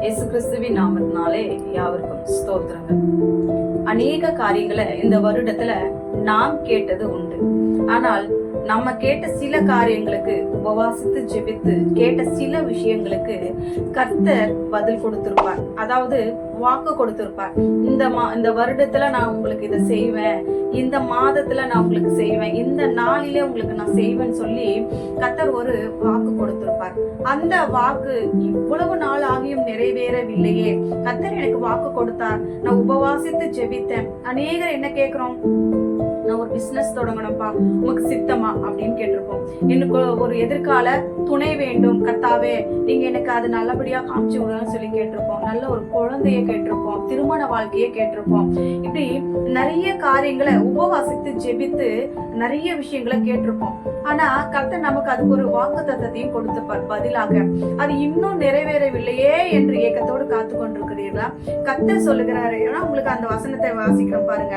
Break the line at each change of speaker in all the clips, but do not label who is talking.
இயேசு கிறிஸ்துவின் நாமத்தினாலே யாவருக்கும் ஸ்தோத்திரங்கள். அநேக காரியங்களை இந்த வருடத்துல நாம் கேட்டது உண்டு. ஆனால் நம்ம கேட்ட சில காரியங்களுக்கு உபவாசித்து ஜெபித்து கேட்ட சில விஷயங்களுக்கு கர்த்தர் பதில் கொடுத்திருப்பார். அதாவது வாக்கு கொடுத்திருப்பார். இந்த மா இந்த வருடத்துல நான் உங்களுக்கு இதை செய்வேன். இந்த மாதத்துல நான் உங்களுக்கு செய்வேன். இந்த நாளிலே உங்களுக்கு நான் செய்வேன்னு சொல்லி கர்த்தர் ஒரு வாக்கு கொடுத்திருப்பார். அந்த வாக்கு இவ்வளவு நாள் ஆகியும் நிறைவேறவில்லையே. கர்த்தர் எனக்கு வாக்கு கொடுத்தார். நான் உபவாசித்து ஜெபித்தேன். அநேகர் என்ன கேட்கிறோம்? பிஸ்னஸ் பிசினஸ் தொடங்கணும்ப்பா. உமக்கு சித்தமா? அப்படின்னு கேட்டிருப்போம். எனக்கு ஒரு எதிர்கால துணை வேண்டும். கர்த்தாவே நீங்க எனக்கு அது நல்லபடியா காமிச்சு விடுங்கன்னு சொல்லி கேட்டிருப்போம். நல்ல ஒரு குழந்தைய கேட்டிருப்போம். திருமண வாழ்க்கையை கேட்டிருப்போம். இப்படி நிறைய காரியங்களை உபவாசித்து ஜெபித்து நிறைய விஷயங்களை கேட்டிருப்போம். ஆனா கர்த்தர் நமக்கு அதுக்கு ஒரு வாக்கு தத்தத்தையும் கொடுத்துப்பார். பதிலாக அது இன்னும் நிறைவேறவில்லையே என்று ஏக்கத்தோடு காத்து கொண்டிருக்கிறீர்களா கர்த்தர் சொல்லுகிறாரு. ஏன்னா உங்களுக்கு அந்த வசனத்தை வாசிக்கிறோம் பாருங்க.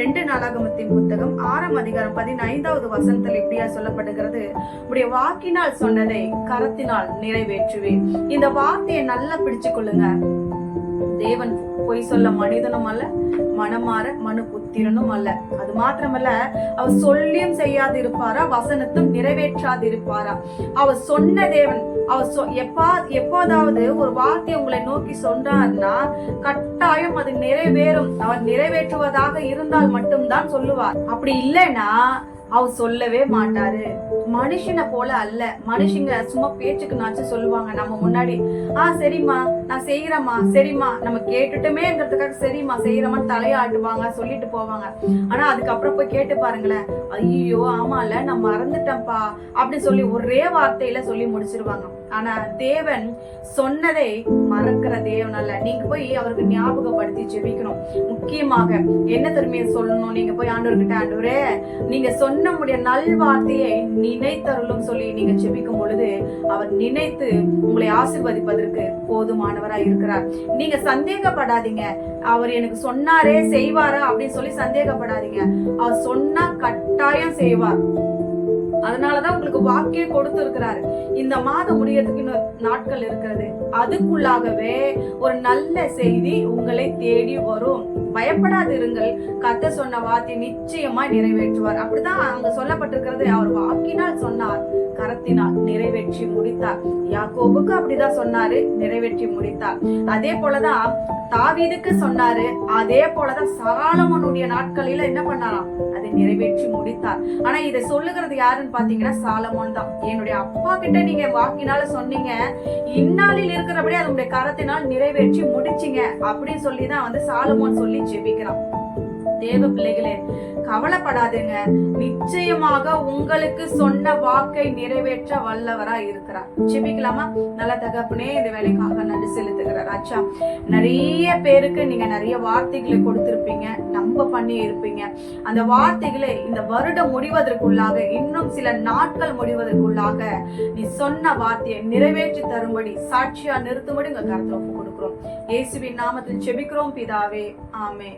ரெண்டு நாளாகமத்தின் புத்தகம் ஆறாம் அதிகாரம் பதினைந்தாவது வசனத்தில் இப்படியா சொல்லப்படுகிறது. உடைய வாக்கினால் சொன்னதை கரத்தினால் நிறைவேற்றுவேன். இந்த வார்த்தையை நல்லா பிடிச்சு கொள்ளுங்க தேவன் பொய் சொல்ல மனிதனும் அல்ல மனமாற மனு புத்திரனும் அல்ல. அது மாத்திரமல்ல அவர் சொல்லியும் செய்யாது இருப்பாரா வசனத்தும் நிறைவேற்றாது இருப்பாரா அவர் சொன்ன தேவன் அவர் சொ எப்பா எப்போதாவது ஒரு வார்த்தையை உங்களை நோக்கி சொன்னார்னா கட்டாயம் அது நிறைவேறும். அவர் நிறைவேற்றுவதாக இருந்தால் மட்டும்தான் சொல்லுவார். அப்படி இல்லைன்னா அவர் சொல்லவே மாட்டாரு. மனுஷனை போல அல்ல. மனுஷங்க சும்மா பேச்சுக்குனாச்சும் சொல்லுவாங்க. நம்ம முன்னாடி ஆ சரிம்மா நான் செய்யறேம்மா சரிம்மா. நம்ம கேட்டுட்டுமேங்கிறதுக்காக சரிம்மா செய்யறமான்னு தலையாட்டுவாங்க சொல்லிட்டு போவாங்க. ஆனா அதுக்கப்புறம் போய் கேட்டு பாருங்களேன். ஐயோ ஆமால நான் மறந்துட்டேன்ப்பா அப்படின்னு சொல்லி ஒரே வார்த்தையில சொல்லி முடிச்சிருவாங்க. ஆனா தேவன் சொன்னதை மறக்கிற தேவன் அல்ல. நீங்க போய் அவருக்கு ஞாபகப்படுத்தி ஜெபிக்கணும். முக்கியமாக என்ன திரும்பிய சொல்லணும்? நீங்க போய் ஆண்டவர்கிட்ட ஆண்டவரே நீங்க சொன்ன முடிய நல் வார்த்தையை நினைத்தருளும் சொல்லி நீங்க ஜெபிக்கும் பொழுது அவர் நினைத்து உங்களை ஆசிர்வதிப்பதற்கு போதுமானவரா இருக்கிறார். நீங்க சந்தேகப்படாதீங்க. அவர் எனக்கு சொன்னாரே செய்வாரா அப்படின்னு சொல்லி சந்தேகப்படாதீங்க. அவர் சொன்னா கட்டாயம் செய்வார். அதனாலதான் உங்களுக்கு வாக்கே கொடுத்திருக்கிறாரு. இந்த மாதம் முடியறதுக்கு இன்னொரு நாட்கள் இருக்கிறது. அதுக்குள்ளாகவே ஒரு நல்ல செய்தி உங்களை தேடி வரும். பயப்படாதிருங்கள் கத்த சொன்ன வார்த்தை நிச்சயமா நிறைவேற்றுவார். அப்படிதான் அங்க சொல்லப்பட்டிருக்கிறது. அவர் வாக்கினால் சொன்னார். கரத்தினால் நிறைவேற்றி முடித்தார். யாக்கோபுக்கு அப்படிதான் சொன்னாரு நிறைவேற்றி முடித்தார். அதே போலதான் தாவீதுக்கு சொன்னாரு அதே போலதான் சாலமனுடைய நாட்களில என்ன பண்ணாராம்? அதை நிறைவேற்றி முடித்தார். ஆனா இதை சொல்லுகிறது யாருன்னு பாத்தீங்கன்னா சாலமோன் தான். என்னுடைய அப்பா கிட்ட நீங்க வாக்கினால சொன்னீங்க இந்நாளில் இருக்கிறபடி அதனுடைய கரத்தினால் நிறைவேற்றி முடிச்சிங்க அப்படின்னு சொல்லி தான் வந்து சாலமோன் சொல்லி ஜெபிக்கிறான். தேவ பிள்ளைகளே கவலைப்படாதுங்க. நிச்சயமாக உங்களுக்கு சொன்ன வாக்கை நிறைவேற்ற வல்லவரா இருக்கிறார். ஜெபிக்கலாமா நல்ல தகப்பனே இந்த வேலைக்காக நன்றி செலுத்துகிறார். அச்சா நிறைய பேருக்கு நீங்க நிறைய வார்த்தைகளை கொடுத்திருப்பீங்க. நம்ப பண்ணி இருப்பீங்க. அந்த வார்த்தைகளை இந்த வருடம் முடிவதற்குள்ளாக இன்னும் சில நாட்கள் முடிவதற்குள்ளாக நீ சொன்ன வார்த்தையை நிறைவேற்றி தரும்படி சாட்சியா நிறுத்தும்படி உங்க கருத்துல ஒப்பு கொடுக்கிறோம். இயேசுவின் நாமத்தில் ஜெபிக்கிறோம் பிதாவே. ஆமே